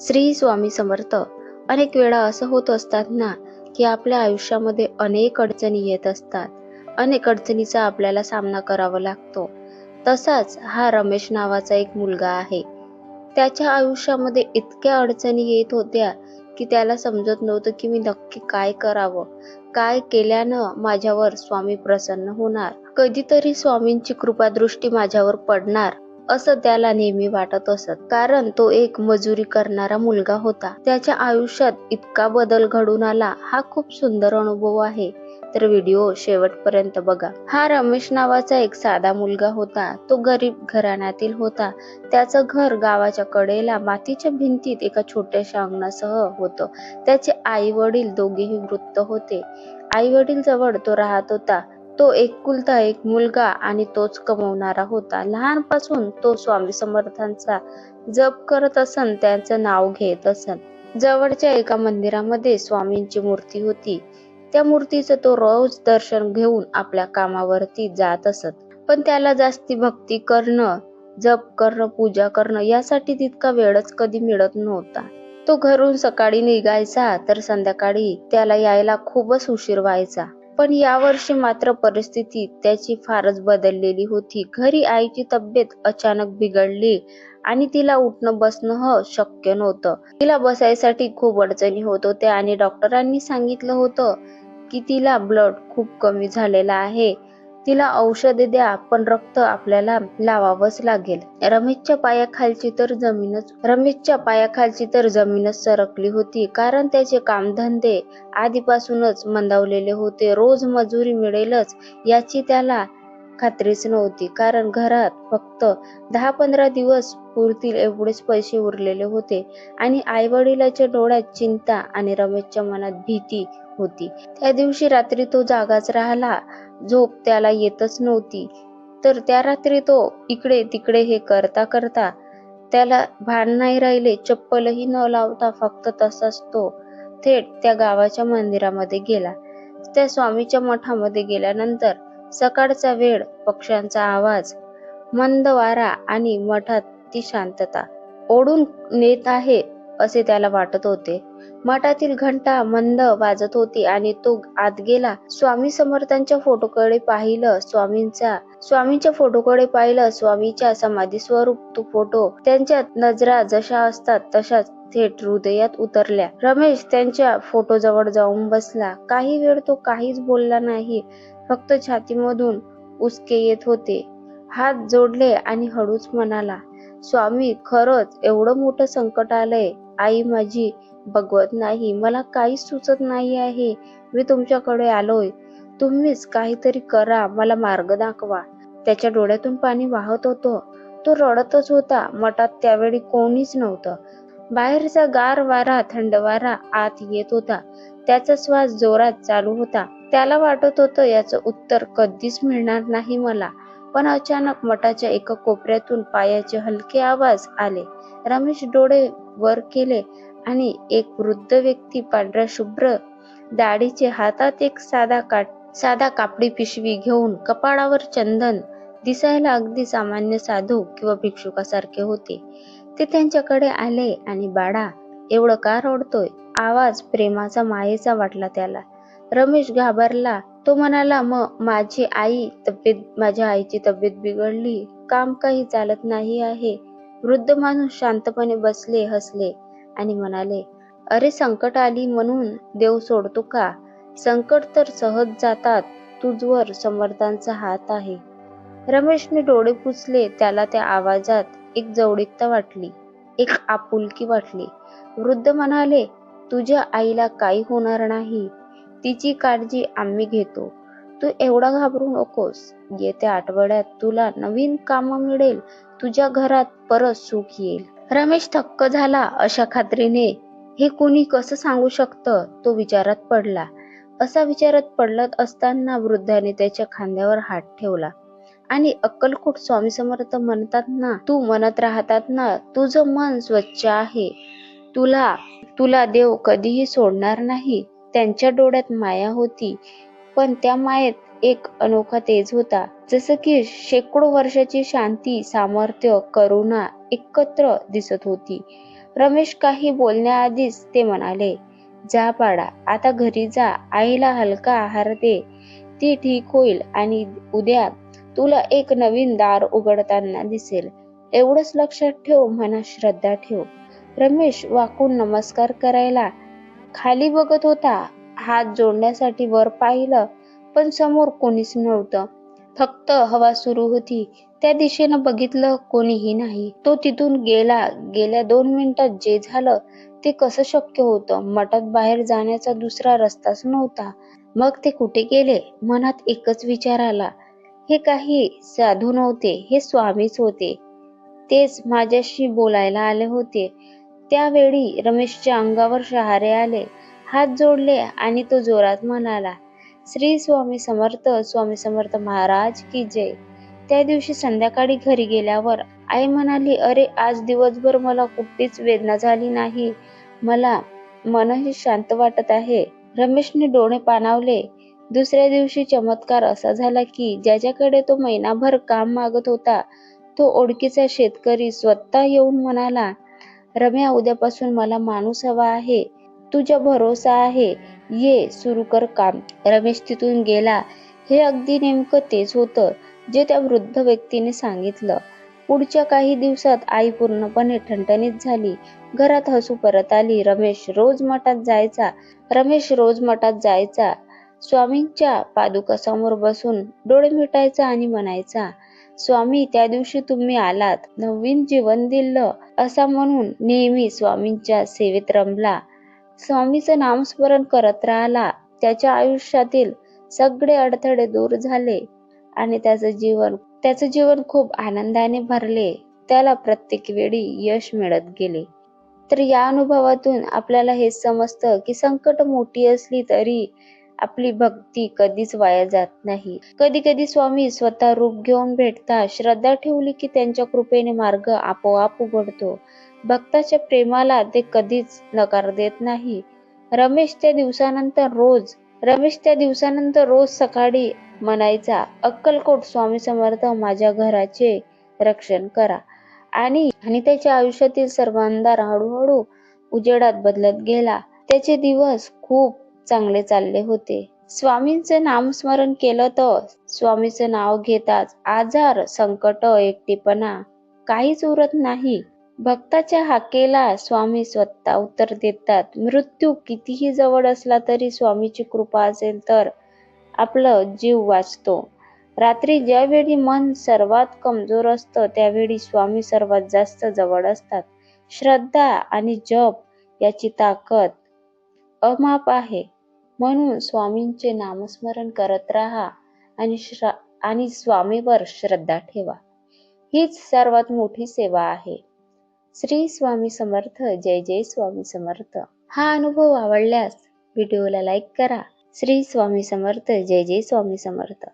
श्री स्वामी समर्थ. अनेक वेळा असं होत असतात ना की आपल्या आयुष्यामध्ये अनेक अडचणी येत असतात. अनेक अडचणीचा आपल्याला सामना करावा लागतो. तसाच हा रमेश नावाचा एक मुलगा आहे. त्याच्या आयुष्यामध्ये इतक्या अडचणी येत होत्या की त्याला समजत नव्हतं की मी नक्की काय करावं. काय केल्यानं माझ्यावर स्वामी प्रसन्न होणार? कधीतरी स्वामींची कृपादृष्टी माझ्यावर पडणार. असं त्याला नेहमी वाटत असत. कारण तो एक मजुरी करणारा मुलगा होता. त्याच्या आयुष्यात इतका बदल घडून आला. हा खूप सुंदर अनुभव आहे. तर व्हिडिओ शेवटपर्यंत बघा. हा रमेश नावाचा एक साधा मुलगा होता. तो गरीब घराण्यातील होता. त्याचं घर गावाच्या कडेला मातीच्या भिंतीत एका छोट्याशा अंगणासह होतं. त्याचे आई वडील दोघेही वृत्त होते. आई वडील जवळ तो राहत होता. तो एकुलता एक मुलगा आणि तोच कमवणारा होता. लहानपासून तो स्वामी समर्थांचा जप करत असन त्यांचं नाव घेत असन. जवळच्या एका मंदिरामध्ये स्वामींची मूर्ती होती. त्या मूर्तीचं तो रोज दर्शन घेऊन आपल्या कामावरती जात असत. पण त्याला जास्ती भक्ती करणं जप करणं पूजा करणं यासाठी तितका वेळच कधी मिळत नव्हता. तो घरून सकाळी निघायचा तर संध्याकाळी त्याला यायला खूपच उशीर व्हायचा. पण यावर्षी मात्र परिस्थिती त्याची फारच बदललेली होती. घरी आईची तब्येत अचानक बिघडली आणि तिला उठणं बसणं ह शक्य नव्हतं. तिला बसायसाठी खूप अडचणी होत होत्या आणि डॉक्टरांनी सांगितलं होतं की तिला ब्लड खूप कमी झालेला आहे. तिला औषधे द्या पण रक्त आपल्याला लावावंच लागेल. रमेशच्या पायाखालची तर जमीनच रमेशच्या पायाखालची तर जमीनच सरकली होती कारण त्याचे कामधंदे आधीपासूनच मंदावलेले होते. रोज मजुरी मिळेलच याची त्याला खात्रीच नव्हती कारण घरात फक्त दहा पंधरा दिवस पुरतील एवढेच पैसे उरलेले होते. आणि आई वडिलाच्या डोळ्यात चिंता आणि रमेशच्या मनात भीती होती. त्या दिवशी रात्री तो जागाच राहिला. झोप त्याला येतच नव्हती. तर त्या रात्री तो इकडे तिकडे हे करता करता त्याला भान नाही राहिले चप्पलही न लावता फक्त तसाच तो थेट त्या गावाच्या मंदिरामध्ये गेला. त्या स्वामीच्या मठामध्ये गेल्यानंतर सकाळचा वेळ पक्ष्यांचा आवाज मंद वारा आणि मठात ती शांतता. ओढून नेत आहे असे त्याला वाटत होते. मठातील घंटा मंद वाजत होती आणि तो आत गेला. स्वामी समर्थांच्या फोटोकडे पाहिलं स्वामींचा स्वामींच्या फोटोकडे पाहिलं स्वामीच्या समाधी स्वरूप तो फोटो त्यांच्या नजरा जशा असतात तशाच थेट हृदयात उतरल्या. रमेश त्यांच्या फोटो जवळ जाऊन बसला. काही वेळ तो काहीच बोलला नाही. फक्त छातीमधून उसके येत होते. हात जोडले आणि हळूच म्हणाला स्वामी खरंच एवढं मोठं संकट आलंय. आई माझी बघवत नाही मला काहीच सुचत नाही आहे. मी तुमच्याकडे आलोय. तुम्हीच काहीतरी करा मला मार्ग दाखवा. त्याच्या डोळ्यातून पाणी वाहत होतं. तो रडतच होता. मठात त्यावेळी कोणीच नव्हतं. बाहेरचा गार वारा थंड वारा आत येत होता. त्याचा श्वास जोरात चालू होता. त्याला वाटत होतं याचं उत्तर कधीच मिळणार नाही मला. पण अचानक मठाच्या एका कोपऱ्यातून पायाचे हलके आवाज आले. रमेश डोळे वर केले आणि एक वृद्ध व्यक्ती पांढऱ्या शुभ्र दाढीचे हातात एक साधा काट साधा कापडी पिशवी घेऊन कपाळावर चंदन दिसायला अगदी सामान्य साधू किंवा भिक्षुकासारखे होते. ते त्यांच्याकडे आले आणि बाळा एवढं का रडतोय? आवाज प्रेमाचा मायेचा वाटला त्याला. रमेश घाबरला तो म्हणाला मग माझी आई तब्येत माझ्या आईची तब्येत बिघडली. काम काही चालत नाही आहे. वृद्ध माणूस शांतपणे बसले हसले आणि म्हणाले अरे संकट आली म्हणून देव सोडतो का? संकट तर सहज जातात तुझवर समर्थांचा हात आहे. रमेशने डोळे पुसले त्याला त्या आवाजात एक जवळीकता वाटली एक आपुलकी वाटली. वृद्ध म्हणाले तुझ्या आईला काही होणार नाही. तिची काळजी आम्ही घेतो. तू एवढा घाबरू नकोस. येत्या आठवड्यात तुला नवीन काम मिळेल. तुझ्या घरात परत सुख येईल. रमेश थक्क झाला अशा खात्रीने. हे कुणी कसं सांगू शकतं? तो विचारात पडला. असा विचारात पडलत असताना वृद्धाने त्याच्या खांद्यावर हात ठेवला. आणि अक्कलकोट स्वामी समर्थ म्हणतात ना तू म्हणत राहतात ना तुझं मन स्वच्छ आहे. तुला तुला देव कधीही सोडणार नाही. त्यांच्या डोळ्यात माया होती. पण त्या मायेत एक अनोखा तेज होता. जसं की शेकडो वर्षाची शांती सामर्थ्य करुणा एकत्र दिसत होती. रमेश काही बोलण्याआधीच ते म्हणाले जा पाडा आता घरी जा. आईला हलका आहार दे. ती ठीक होईल आणि उद्या तुला एक नवीन दार उघडताना दिसेल. एवढंच लक्षात ठेव म्हणा श्रद्धा ठेव. रमेश वाकून नमस्कार करायला खाली बघत होता. हात जोडण्यासाठी वर पाहिलं पण समोर कोणीच नव्हतं. फक्त हवा सुरू होती. त्या दिशेनं बघितलं कोणीही नाही. तो तिथून गेला. गेल्या दोन मिनिटात जे झालं ते कसं शक्य होतं? मठात बाहेर जाण्याचा दुसरा रस्ताच नव्हता. मग ते कुठे गेले? मनात एकच विचार आला. हे काही साधू नव्हते. हे स्वामीच होते. तेच माझ्याशी बोलायला आले होते. त्यावेळी रमेशच्या अंगावर शहारे आले हात जोडले आणि तो जोरात म्हणाला श्री स्वामी समर्थ स्वामी समर्थ महाराज की जय. त्या दिवशी संध्याकाळी घरी गेल्यावर आई म्हणाली अरे आज दिवसभर मला कुठलीच वेदना झाली नाही. मला मनही शांत वाटत आहे. रमेशने डोळे पाणावले. दुसऱ्या दिवशी चमत्कार असा झाला की ज्याच्याकडे तो महिनाभर काम मागत होता तो ओळखीचा शेतकरी स्वतः येऊन म्हणाला रम्या उद्यापासून मला माणूस हवा आहे. तुझ्या भरोसा आहे. ये सुरू कर काम. रमेश तिथून गेला. हे अगदी नेमकं तेच होतं जे त्या वृद्ध व्यक्तीने सांगितलं. पुढच्या काही दिवसात आई पूर्णपणे ठणठणीत झाली. घरात हसू परत आली. रमेश रोज मठात जायचा. रमेश रोज मठात जायचा. स्वामींच्या पादुकासमोर बसून डोळे मिटायचा आणि म्हणायचा स्वामी त्या दिवशी तुम्ही आलात. नवीन जीवन दिलं असा म्हणून नेहमी स्वामींच्या सेवेत रमला. स्वामीचं नामस्मरण करत राहिला. त्याच्या आयुष्यातील सगळे अडथळे दूर झाले आणि त्याचं जीवन त्याचं जीवन खूप आनंदाने भरले. त्याला प्रत्येक वेळी यश मिळत गेले. तर या अनुभवातून आपल्याला हे समजतं की संकट मोठी असली तरी आपली भक्ती कधीच वाया जात नाही. कधी कधी स्वामी स्वतः रूप घेऊन भेटतात श्रद्धा ठेवली की त्यांच्या कृपेने मार्ग आपोआप उघडतो. भक्ताच्या प्रेमाला ते कधीच नकार देत नाही. रमेश त्या दिवसानंतर रोज रमेश त्या दिवसानंतर रोज सकाळी म्हणायचा अक्कलकोट स्वामी समर्थ माझ्या घराचे रक्षण करा. आणि आणि त्याच्या आयुष्यातील सर्व अंधार हळूहळू उजेडात बदलत गेला. त्याचे दिवस खूप चांगले चालले होते. स्वामींचे नामस्मरण केलं तर स्वामीचं नाव घेताच आजार संकट एकटेपणा काहीच उरत नाही. भक्ताच्या हाकेला स्वामी स्वतः उत्तर देतात मृत्यू कितीही जवळ असला तरी स्वामीची कृपा असेल तर आपलं जीव वाचतो. रात्री ज्यावेळी मन सर्वात कमजोर असतं त्यावेळी स्वामी सर्वात जास्त जवळ असतात. श्रद्धा आणि जप याची ताकद अमाप आहे. म्हणून स्वामींचे नामस्मरण करत राहा आणि श्र आणि स्वामीवर श्रद्धा ठेवा. हीच सर्वात मोठी सेवा आहे. श्री स्वामी समर्थ जय जय स्वामी समर्थ. हा अनुभव आवडल्यास व्हिडिओला लाईक करा. श्री स्वामी समर्थ जय जय स्वामी समर्थ.